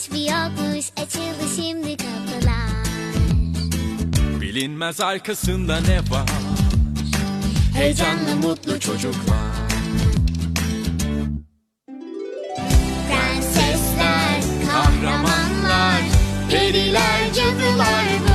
varmış bir yokmuş açıldı şimdi kapılar. Bilinmez arkasında ne var? Heyecanlı mutlu çocuklar. Prensesler, kahramanlar, periler, cadılar var